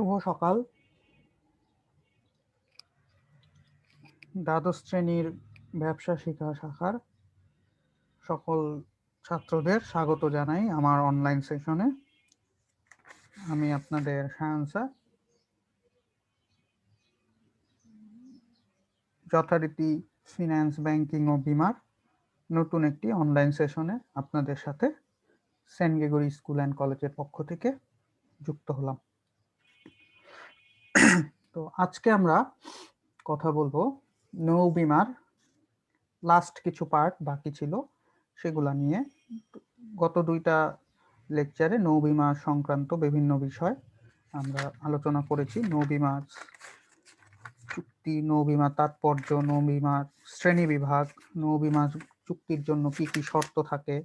শুভ সকাল। দ্বাদশ শ্রেণির ব্যবসা শিক্ষা শাখার সকল ছাত্রদের স্বাগত জানাই আমার অনলাইন সেশনে আমি আপনাদের সায়ন স্যার যথারীতি ফিনান্স ব্যাংকিং ও বিমার নতুন একটি অনলাইন সেশনে আপনাদের সাথে সেন্ট গ্রেগরি স্কুল অ্যান্ড কলেজের পক্ষ থেকে যুক্ত হলাম। তো আজকে আমরা কথা বলব নৌ বিমার লাস্ট কিছু পার্ট বাকি ছিল, সেগুলা নিয়ে। গত দুইটা লেকচারে নৌ বিমা সংক্রান্ত বিভিন্ন বিষয় আমরা আলোচনা করেছি। নৌ বিমা চুক্তি, নৌ বিমা তাৎপর্য, নৌ বিমার শ্রেণি বিভাগ, নৌ বিমা চুক্তির জন্য কি কি শর্ত থাকে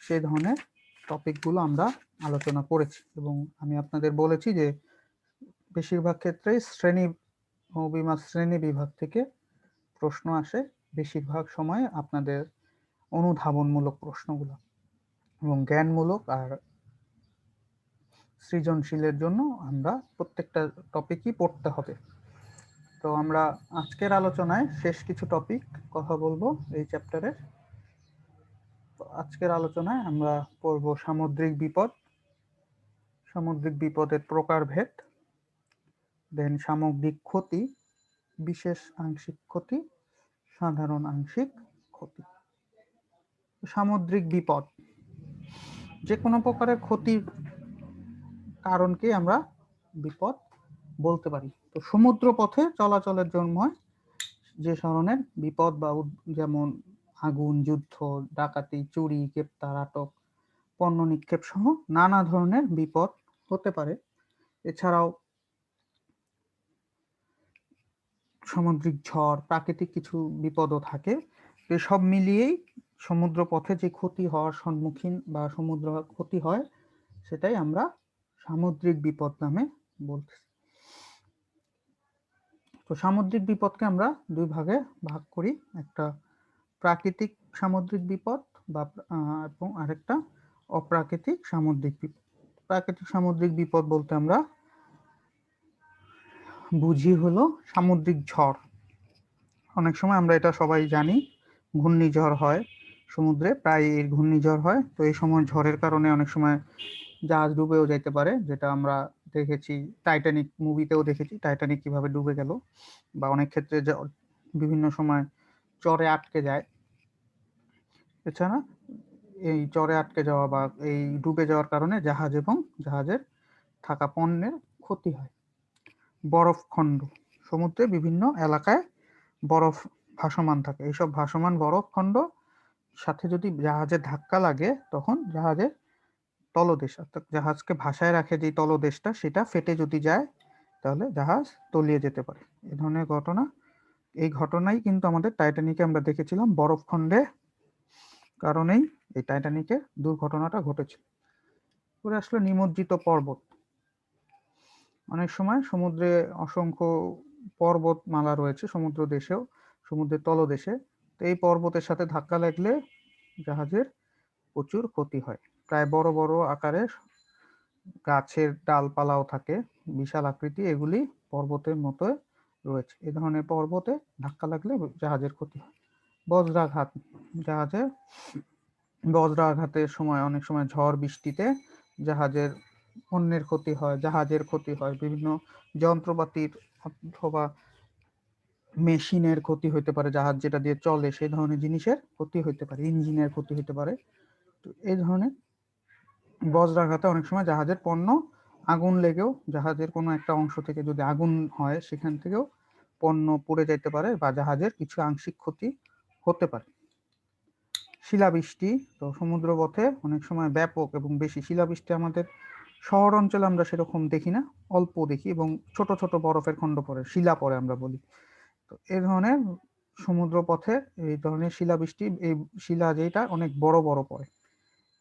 সেই ধরনের টপিকগুলো আমরা আলোচনা করেছি। এবং আমি আপনাদের বলেছি যে বেশিরভাগ ক্ষেত্রে শ্রেণি বিমা শ্রেণি বিভাগ থেকে প্রশ্ন আসে বেশিরভাগ সময় আপনাদের অনুধাবনমূলক প্রশ্নগুলো এবং জ্ঞানমূলক আর সৃজনশীলের জন্য আমরা প্রত্যেকটা টপিকই পড়তে হবে। তো আমরা আজকের আলোচনায় শেষ কিছু টপিক কথা বলব এই চ্যাপ্টারের আজকের আলোচনায় আমরা পড়ব সামুদ্রিক বিপদ, সামুদ্রিক বিপদের প্রকারভেদ দেন সামগ্রিক ক্ষতি, বিশেষ আংশিক ক্ষতি, সাধারণ আংশিক ক্ষতি। সামুদ্রিক বিপদ যে কোনো প্রকারের ক্ষতির কারণকে আমরা বিপদ বলতে পারি। তো সমুদ্র পথে চলাচলের জন্য যে ধরনের বিপদ বা যেমন আগুন, যুদ্ধ, ডাকাতি, চুরি, গ্রেপ্তার, আটক, পণ্য নিক্ষেপ সহ নানা ধরনের বিপদ হতে পারে। এছাড়াও সামুদ্রিক ঝড়, প্রাকৃতিক কিছু বিপদও থাকে। এসব মিলিয়েই সমুদ্র পথে যে ক্ষতি হওয়ার সম্মুখীন বা সমুদ্র ক্ষতি হয়, সেটাই আমরা সামুদ্রিক বিপদ নামে বলতেছি। তো সামুদ্রিক বিপদকে আমরা দুই ভাগে ভাগ করি। একটা প্রাকৃতিক সামুদ্রিক বিপদ বা এবং আরেকটা অপ্রাকৃতিক সামুদ্রিক বিপদ। প্রাকৃতিক সামুদ্রিক বিপদ বলতে আমরা বুঝি হলো সামুদ্রিক ঝড়। অনেক সময় আমরা এটা সবাই জানি, ঘূর্ণিঝড় হয়, সমুদ্রে প্রায় এর ঘূর্ণিঝড় হয়, তো এই সময় ঝড়ের কারণে অনেক সময় জাহাজ ডুবেও যেতে পারে, যেটা আমরা দেখেছি টাইটানিক মুভিতেও দেখেছি টাইটানিক কীভাবে ডুবে গেল বা অনেক ক্ষেত্রে বিভিন্ন সময় চরে আটকে যায়। এছাড়া এই চরে আটকে যাওয়া বা এই ডুবে যাওয়ার কারণে জাহাজ এবং জাহাজের থাকা পণ্যের ক্ষতি হয়। বরফ খণ্ড। সমুদ্রে বিভিন্ন এলাকায় বরফ ভাসমান থাকে। এইসব ভাসমান বরফ খণ্ড সাথে যদি জাহাজের ধাক্কা লাগে, তখন জাহাজের তলদেশ, অর্থাৎ জাহাজকে ভাসায় রাখে যে তলদেশটা, সেটা ফেটে যদি যায়, তাহলে জাহাজ তলিয়ে যেতে পারে। এ ধরনের ঘটনা, এই ঘটনাই কিন্তু আমাদের টাইটানিকে আমরা দেখেছিলাম বরফখণ্ডে কারণেই এই টাইটানিকের দুর্ঘটনাটা ঘটেছে পরে আসলো নিমজ্জিত পর্বত। অনেক সময় সমুদ্রে অসংখ্য পর্বতমালা রয়েছে, সমুদ্র দেশেও, সমুদ্রের তলদেশে। তো এই পর্বতের সাথে ধাক্কা লাগলে জাহাজের প্রচুর ক্ষতি হয়। প্রায় বড় বড় আকারে গাছের ডালপালাও থাকে, বিশাল আকৃতি, এগুলি পর্বতের মতো রয়েছে। এ ধরনের পর্বতে ধাক্কা লাগলে জাহাজের ক্ষতি হয়। বজ্রাঘাত, জাহাজে বজ্রাঘাতের সময় অনেক সময় ঝড় বৃষ্টিতে জাহাজের অন্যের ক্ষতি হয়, জাহাজের ক্ষতি হয়, বিভিন্ন যন্ত্রপাতির অথবা মেশিনের ক্ষতি হতে পারে, জাহাজ যেটা দিয়ে চলে সেই ধরনের জিনিসের ক্ষতি হতে পারে, ইঞ্জিনের ক্ষতি হতে পারে। তো এই ধরনের বজ্রাঘাতে অনেক সময় জাহাজের পণ্য আগুন লেগেও, জাহাজের কোনো একটা অংশ থেকে যদি আগুন হয়, সেখান থেকেও পণ্য পুড়ে যেতে পারে বা জাহাজের কিছু আংশিক ক্ষতি হতে পারে। শিলাবৃষ্টি, তো সমুদ্রপথে অনেক সময় ব্যাপক এবং বেশি শিলাবৃষ্টি আমাদের শহর অঞ্চলে আমরা সেরকম দেখি না, অল্প দেখি এবং ছোট ছোট বরফের খণ্ড পড়ে শিলা পড়ে আমরা বলি। তো এই ধরনের সমুদ্র পথে এই ধরনের শিলাবৃষ্টি, এই শিলা যেটা অনেক বড় বড় পড়ে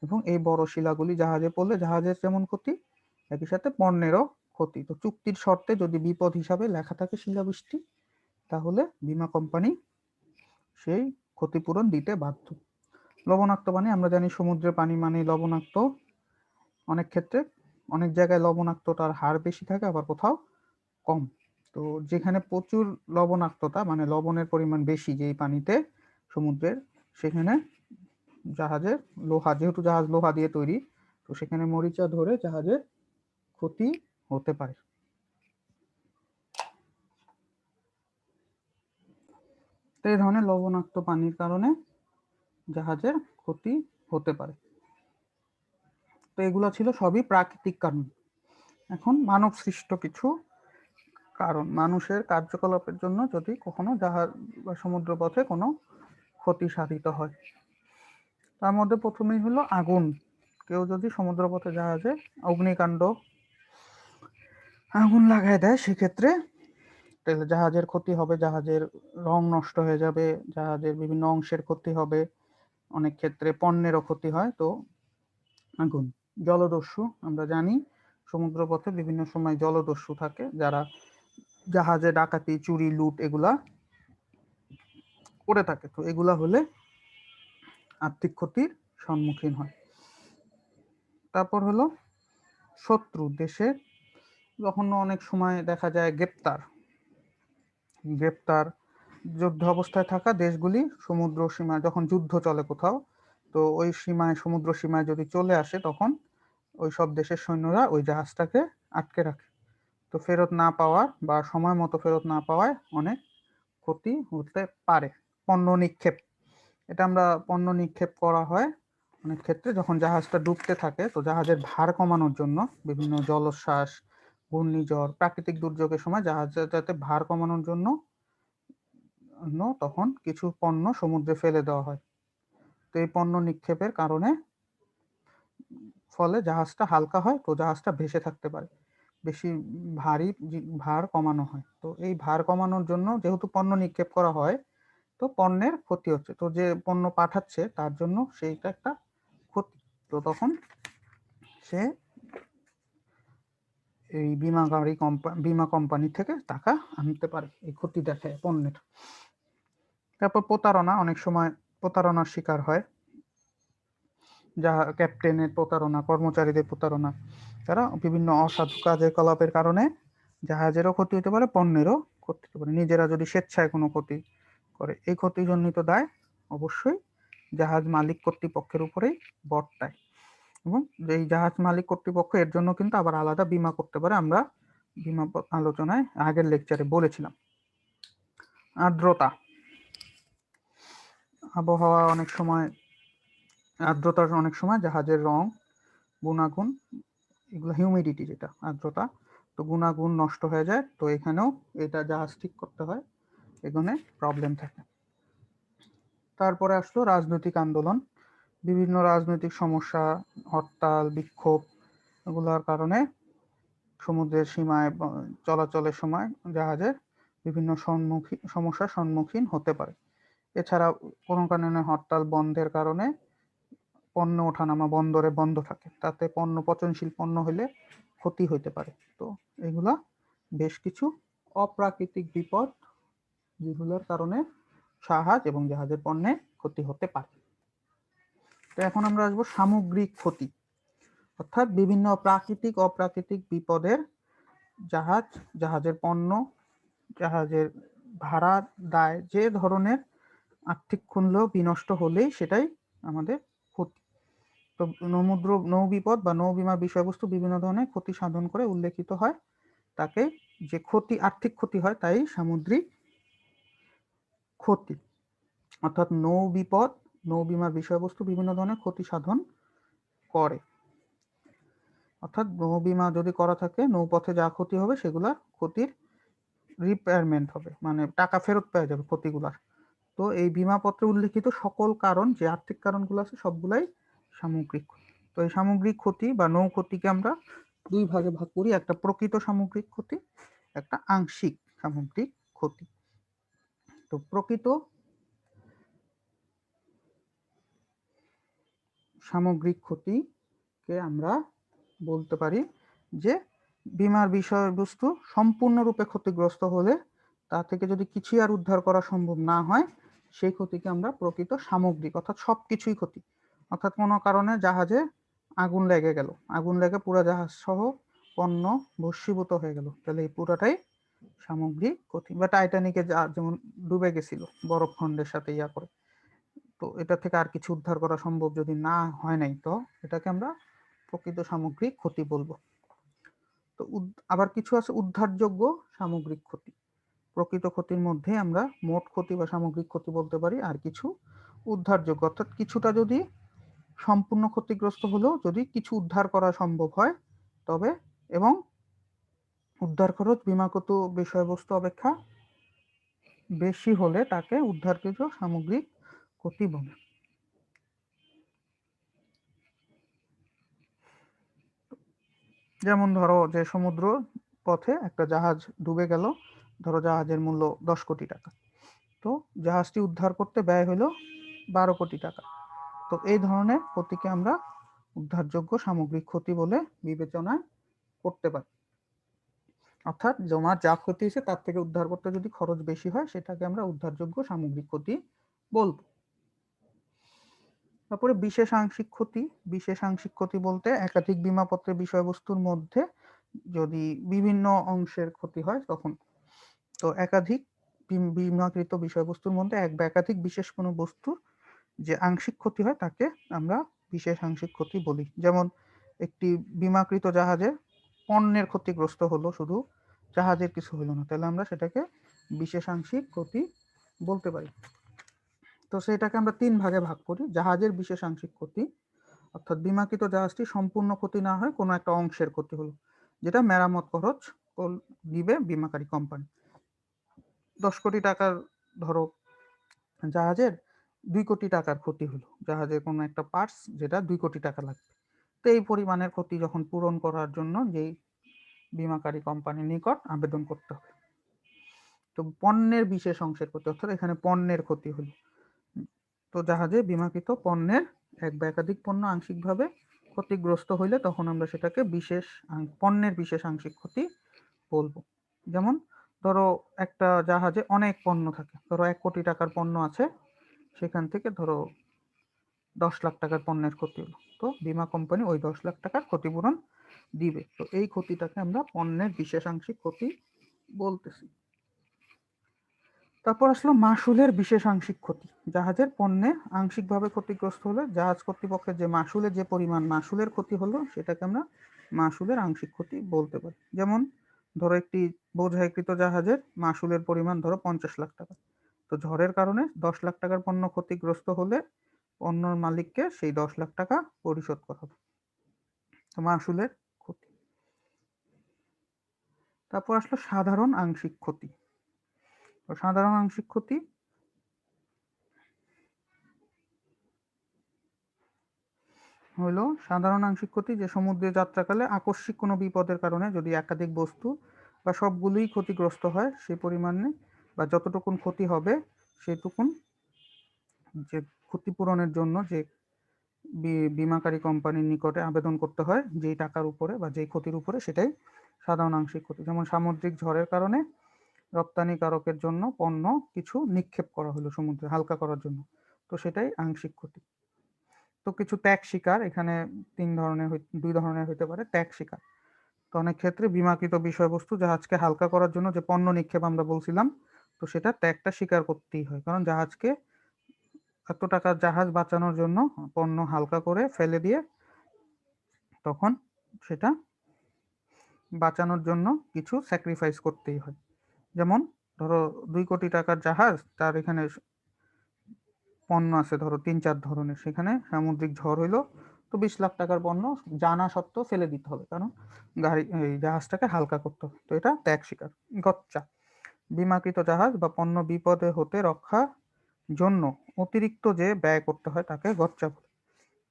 এবং এই বড় শিলাগুলি জাহাজে পড়লে জাহাজের যেমন ক্ষতি, একই সাথে পণ্যেরও ক্ষতি। তো চুক্তির শর্তে যদি বিপদ হিসাবে লেখা থাকে শিলাবৃষ্টি, তাহলে বিমা কোম্পানি সেই ক্ষতিপূরণ দিতে বাধ্য। লবণাক্ত পানি, আমরা জানি সমুদ্রের পানি মানে লবণাক্ত, অনেক ক্ষেত্রে অনেক জায়গায় লবণাক্ততার হার বেশি থাকে, আবার কোথাও কম। তো যেখানে প্রচুর লবণাক্ততা মানে লবণের পরিমাণ বেশি যেই পানিতে সমুদ্রের, সেখানে জাহাজের লোহা, যেহেতু জাহাজ লোহা দিয়ে তৈরি, তো সেখানে মরিচা ধরে জাহাজের ক্ষতি হতে পারে। তো এই ধরনের লবণাক্ত পানির কারণে জাহাজের ক্ষতি হতে পারে। তো এগুলো ছিল সবই প্রাকৃতিক কারণ। এখন মানব সৃষ্ট কিছু কারণ। মানুষের কার্যকলাপের জন্য যদি কখনো জাহাজ বা সমুদ্র পথে কোনো ক্ষতি সাধিত হয়। তার মধ্যে প্রথমেই হলো আগুন। কেউ যদি সমুদ্রপথে জাহাজে অগ্নিকাণ্ড আগুন লাগায় দেয়, সেক্ষেত্রে জাহাজের ক্ষতি হবে, জাহাজের রং নষ্ট হয়ে যাবে, জাহাজের বিভিন্ন অংশের ক্ষতি হবে, অনেক ক্ষেত্রে পণ্যেরও ক্ষতি হয়। তো আগুন। জলদস্যু, আমরা জানি সমুদ্রপথে বিভিন্ন সময় জলদস্যু থাকে, যারা জাহাজে ডাকাতি, চুরি, লুট এগুলা করে থাকে। তো এগুলা হলে আর্থিক ক্ষতির সম্মুখীন হয়। তারপর হলো শত্রু দেশের যখন অনেক সময় দেখা যায় গ্রেপ্তার। গ্রেপ্তার, যুদ্ধ অবস্থায় থাকা দেশগুলি সমুদ্র সীমায় যখন যুদ্ধ চলে কোথাও তো ওই সীমায়, সমুদ্র সীমায় যদি চলে আসে তখন ওই সব দেশের সৈন্যরা ওই জাহাজটাকে আটকে রাখে। তো ফেরত না পাওয়ার বা সময় মতো ফেরত না পাওয়ায় অনেক ক্ষতি হতে পারে। পণ্য নিক্ষেপ, এটা আমরা পণ্য নিক্ষেপ করা হয় অনেক ক্ষেত্রে। যখন জাহাজটা ডুবতে থাকে তো জাহাজের ভার কমানোর জন্য বিভিন্ন জলোচ্ছ্বাস, ঘূর্ণিঝড়, প্রাকৃতিক দুর্যোগের সময় জাহাজের যাতে ভার কমানোর জন্য, তখন কিছু পণ্য সমুদ্রে ফেলে দেওয়া হয়। তো এই পণ্য নিক্ষেপের কারণে ফলে জাহাজটা হালকা হয়, তো জাহাজটা ভেসে থাকতে পারে। বেশি ভারী ভার কমানো হয়। তো এই ভার কমানোর জন্য যেহেতু পণ্য নিক্ষেপ করা হয়, তো পণ্যের ক্ষতি হচ্ছে। তো যে পণ্য পাঠাচ্ছে, তার জন্য সেইটা একটা ক্ষতি। তো তখন সে এই বিমা গাড়ি কোম্পানি বিমা কোম্পানি থেকে টাকা আনতে পারে। এই ক্ষতি দেখায় পণ্যের। তারপর প্রতারণা, অনেক সময় প্রতারণার শিকার হয়। যা ক্যাপ্টেনের প্রতারণা, কর্মচারীদের প্রতারণা, তারা বিভিন্ন অসাধু কাজের কলাপের কারণে জাহাজেরও ক্ষতি হতে পারে, পণ্যেরও ক্ষতি হতে পারে। নিজেরা যদি স্বেচ্ছায় কোনো ক্ষতি করে, এই ক্ষতিজনিত দায় অবশ্যই জাহাজ মালিক কর্তৃপক্ষের উপরেই বর্তায়। এবং এই জাহাজ মালিক কর্তৃপক্ষ, এর জন্য কিন্তু আবার আলাদা বিমা করতে পারে। আমরা বিমা আলোচনায় আগের লেকচারে বলেছিলাম। আর্দ্রতা আবহাওয়া অনেক সময় আর্দ্রতার অনেক সময়, জাহাজের রং, গুণাগুণ, এগুলো হিউমিডিটি যেটা, আর্দ্রতা, তো গুণাগুণ নষ্ট হয়ে যায়, তো এখানেও এটা জাহাজ ঠিক করতে হয় এখানে প্রবলেম থাকে। তারপরে আসলো রাজনৈতিক আন্দোলন, বিভিন্ন রাজনৈতিক সমস্যা, হরতাল, বিক্ষোভ, এগুলোর কারণে সমুদ্রের সীমায় চলাচলের সময় জাহাজের বিভিন্ন সম্মুখীন সমস্যার সম্মুখীন হতে পারে। এছাড়া কোনো কারণে হরতাল বন্ধের কারণে পণ্য ওঠানামা বন্দরে বন্ধ থাকে। তাতে পণ্য, পচনশীল পণ্য হলে ক্ষতি হইতে পারে। তো এগুলা বেশ কিছু অপ্রাকৃতিক বিপদ যেগুলোর কারণে জাহাজ এবং জাহাজের পণ্যে ক্ষতি হতে পারে। তো এখন আমরা আসব সামগ্রিক ক্ষতি। অর্থাৎ বিভিন্ন প্রাকৃতিক, অপ্রাকৃতিক বিপদের জাহাজ, জাহাজের পণ্য, জাহাজের ভাড়া দায়, যে ধরনের আর্থিক মূল্য বিনষ্ট হলেই সেটাই আমাদের ক্ষতি। তো সমুদ্র নৌ বিপদ বা নৌ বিমা বিষয়বস্তু বিভিন্ন ধরনের ক্ষতি সাধন করে উল্লেখিত হয়। তাকে যে ক্ষতি, আর্থিক ক্ষতি হয় তাই সামুদ্রিক ক্ষতি। অর্থাৎ নৌ বিপদ নৌ বিমার বিষয়বস্তু বিভিন্ন ধরনের ক্ষতি সাধন করে। অর্থাৎ নৌ বিমা যদি করা থাকে, নৌপথে যা ক্ষতি হবে সেগুলার ক্ষতির রিপেয়ারমেন্ট হবে। মানে টাকা ফেরত পাওয়া যাবে ক্ষতিগুলার। তো এই বিমাপত্রে উল্লিখিত সকল কারণ, যে আর্থিক কারণগুলো আছে, সবগুলাই সামগ্রিক তো এই সামগ্রিক ক্ষতি বা নৌ ক্ষতিকে আমরা দুই ভাগে ভাগ করি, একটা প্রকৃত সামগ্রিক ক্ষতি, একটা আংশিক সামগ্রিক ক্ষতি। তো প্রকৃত সামগ্রিক ক্ষতিকে আমরা বলতে পারি যে বিমার বিষয়বস্তু সম্পূর্ণরূপে ক্ষতিগ্রস্ত হলে তা থেকে যদি কিছুই আর উদ্ধার করা সম্ভব না হয় সেই ক্ষতিকে আমরা প্রকৃত সামগ্রিক, অর্থাৎ সব কিছুই ক্ষতি। অর্থাৎ কোনো কারণে জাহাজে আগুন লেগে গেল। আগুন লেগে পুরো জাহাজ সহ পণ্য ভস্মীভূত হয়ে গেল। তাহলে এই পুরোটাই সামগ্রিক ক্ষতি বা টাইটানিকে যা যেমন ডুবে গেছিল, বরফ খণ্ডের সাথে ইয়া করে। তো এটা থেকে আর কিছু উদ্ধার করা সম্ভব যদি না হয় নাই, তো এটাকে আমরা প্রকৃত সামগ্রিক ক্ষতি বলব। তো আবার কিছু আছে উদ্ধারযোগ্য সামগ্রিক ক্ষতি। প্রকৃত ক্ষতির মধ্যে আমরা মোট ক্ষতি বা সামগ্রিক ক্ষতি বলতে পারি, আর কিছু উদ্ধারযোগ্য অর্থাৎ কিছুটা যদি সম্পূর্ণ ক্ষতিগ্রস্ত হলেও যদি কিছু উদ্ধার করা সম্ভব হয়, তবে এবং উদ্ধার খরচ বিমাকৃত বিষয়বস্তু অপেক্ষা বেশি হলে তাকে উদ্ধারকৃত সামগ্রিক ক্ষতি বলে। যেমন ধরো যে সমুদ্র পথে একটা জাহাজ ডুবে গেল ধরো জাহাজের মূল্য দশ কোটি টাকা। তো জাহাজটি উদ্ধার করতে ব্যয় হলো বারো কোটি টাকা। তো এই ধরনের ক্ষতিকে আমরা উদ্ধারযোগ্য সামগ্রিক ক্ষতি বলে বিবেচনা করতে পারি। অর্থাৎ জমার যা ক্ষতি হয়েছে তার থেকে উদ্ধার করতে যদি খরচ বেশি হয়, সেটাকে আমরা উদ্ধারযোগ্য সামগ্রিক ক্ষতি বলব। তারপরে বিশেষ আংশিক ক্ষতি। বিশেষ আংশিক ক্ষতি বলতে একাধিক বিমাপত্রের বিষয়বস্তুর মধ্যে যদি বিভিন্ন অংশের ক্ষতি হয়, তখন একাধিক বিমাকৃত বিষয়বস্তুর মধ্যে এক বা একাধিক বিশেষ কোনো বস্তুর যে আংশিক ক্ষতি হয় তাকে আমরা বিশেষ আংশিক ক্ষতি বলি। যেমন একটি বিমাকৃত জাহাজের পণ্যের ক্ষতিগ্রস্ত হলো, শুধু জাহাজের কিছু হলো না। তাহলে আমরা সেটাকে বিশেষ আংশিক ক্ষতি বলতে পারি। তো সেটাকে আমরা তিন ভাগে ভাগ করি। জাহাজের বিশেষ আংশিক ক্ষতি, অর্থাৎ বিমাকৃত জাহাজটি সম্পূর্ণ ক্ষতি না হয় কোনো একটা অংশের ক্ষতি হলো, যেটা মেরামত খরচ দিবে বিমাকারী কোম্পানি। দশ কোটি টাকার ধরো জাহাজের দুই কোটি টাকার ক্ষতি হলো। জাহাজের কোনো একটা পার্টস যেটা দুই কোটি টাকা লাগবে। তো এই পরিমাণের ক্ষতি যখন পূরণ করার জন্য যেই বিমাকারী কোম্পানির নিকট আবেদন করতে হবে। তো পণ্যের বিশেষ অংশের ক্ষতি, অর্থাৎ এখানে পণ্যের ক্ষতি হলো। তো জাহাজে বিমাকৃত পণ্যের এক বা একাধিক পণ্য আংশিকভাবে ক্ষতিগ্রস্ত হইলে তখন আমরা সেটাকে বিশেষ পণ্যের বিশেষ আংশিক ক্ষতি বলব। যেমন ধরো একটা জাহাজে অনেক পণ্য থাকে। ধরো এক কোটি টাকার পণ্য আছে, সেখান থেকে ধরো দশ লাখ টাকার পণ্যের ক্ষতি হলো। তো বিমা কোম্পানি ওই দশ লাখ টাকার ক্ষতিপূরণ দিবে। তো এই ক্ষতিটাকে আমরা পণ্যের বিশেষাংশিক ক্ষতি বলতেছি। তারপর আসলো মাসুলের বিশেষ আংশিক ক্ষতি। জাহাজের পণ্যে আংশিকভাবে ক্ষতিগ্রস্ত হলে জাহাজ কর্তৃপক্ষের যে মাসুলের যে পরিমাণ মাসুলের ক্ষতি হলো, সেটাকে আমরা মাসুলের আংশিক ক্ষতি বলতে পারি। যেমন ধরো একটি বোঝাইকৃত জাহাজের মাসুলের পরিমাণ ধরো পঞ্চাশ লাখ টাকা। তো ঝড়ের কারণে দশ লাখ টাকার পণ্য ক্ষতিগ্রস্ত হলে পণ্যর মালিককে সেই দশ লাখ টাকা পরিশোধ করা হবে। তো মাসুলের ক্ষতি। তারপর আসলো সাধারণ আংশিক ক্ষতি। সাধারণ আংশিক ক্ষতি হলো সাধারণ আংশিক ক্ষতি যে সমুদ্রে যাত্রাকালে আকস্মিক কোনো বিপদের কারণে যদি একাধিক বস্তু বা সবগুলোই ক্ষতিগ্রস্ত হয়, সে পরিমাণে বা যতটুকুন ক্ষতি হবে, সেটুকুন যে ক্ষতিপূরণের জন্য যে বিমাকারী কোম্পানির নিকটে আবেদন করতে হয়, যেই টাকার উপরে বা যেই ক্ষতির উপরে সেটাই সাধারণ আংশিক ক্ষতি। যেমন সামুদ্রিক ঝড়ের কারণে রপ্তানিকারকের জন্য পণ্য কিছু নিক্ষেপ করা হলো সমুদ্রে, হালকা করার জন্য। তো সেটাই আংশিক ক্ষতি। তো কিছু ত্যাগ শিকার, এখানে তিন ধরনের দুই ধরনের হইতে পারে ত্যাগ শিকার। তো অনেক ক্ষেত্রে বিমাকৃত বিষয়বস্তু জাহাজকে হালকা করার জন্য যে পণ্য নিক্ষেপ আমরা বলছিলাম, তো সেটা ত্যাগটা স্বীকার করতেই হয়। কারণ জাহাজকে এত টাকার জাহাজ বাঁচানোর জন্য পণ্য হালকা করে ফেলে দিয়ে তখন সেটা বাঁচানোর জন্য কিছু স্যাক্রিফাইস করতেই হয়। যেমন ধরো দুই কোটি টাকার জাহাজ, তার এখানে পণ্য আছে, ধরো তিন চার ধরনের। সেখানে সামুদ্রিক ঝড় হইল, তো বিশ লাখ টাকার পণ্য জানা সত্ত্বেও ফেলে দিতে হবে। কারণ গাড়ি, এই জাহাজটাকে হালকা করতে হবে। তো এটা ত্যাগ শিকার, গচ্চা। বিমাকৃত জাহাজ বা পণ্য বিপদে হতে রক্ষা জন্য অতিরিক্ত যে ব্যয় করতে হয়, তাকে গচ্চা বলে।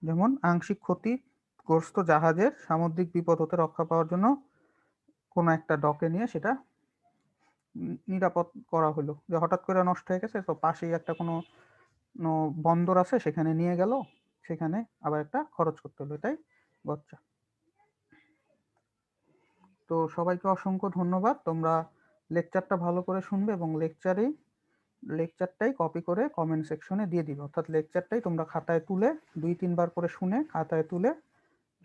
যেমন আংশিক ক্ষতিগ্রস্ত জাহাজের সামুদ্রিক বিপদ হতে রক্ষা পাওয়ার জন্য কোনো একটা ডকে নিয়ে সেটা নিরাপদ করা হলো যে হঠাৎ করে নষ্ট হয়ে গেছে, তো পাশেই একটা কোনো বন্দর আছে, সেখানে নিয়ে গেল, সেখানে আবার একটা খরচ করতে হলো, এটাই গচ্চা। তো সবাইকে অসংখ্য ধন্যবাদ, তোমরা লেকচারটা ভালো করে শুনবে এবং লেকচারেই লেকচারটাই কপি করে কমেন্ট সেকশনে দিয়ে দিবে। অর্থাৎ লেকচারটাই তোমরা খাতায় তুলে, দুই, তিনবার করে শুনে খাতায় তুলে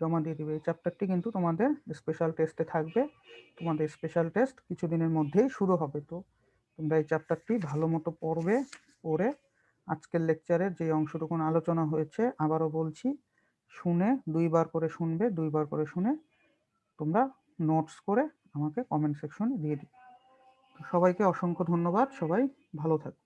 জমা দিয়ে দিবে। এই চ্যাপ্টারটি কিন্তু তোমাদের স্পেশাল টেস্টে থাকবে। তোমাদের স্পেশাল টেস্ট কিছুদিনের মধ্যেই শুরু হবে। তো তোমরা এই চ্যাপ্টারটি ভালো মতো পড়বে, পড়ে আজকের লেকচারের যে অংশটুকুন আলোচনা হয়েছে, আবারও বলছি, শুনে, দুইবার করে শুনবে, দুইবার করে শুনে তোমরা নোটস করে আমাকে কমেন্ট সেকশনে দিয়ে দিবে। সবাইকে অসংখ্য ধন্যবাদ, সবাই ভালো থাকবে।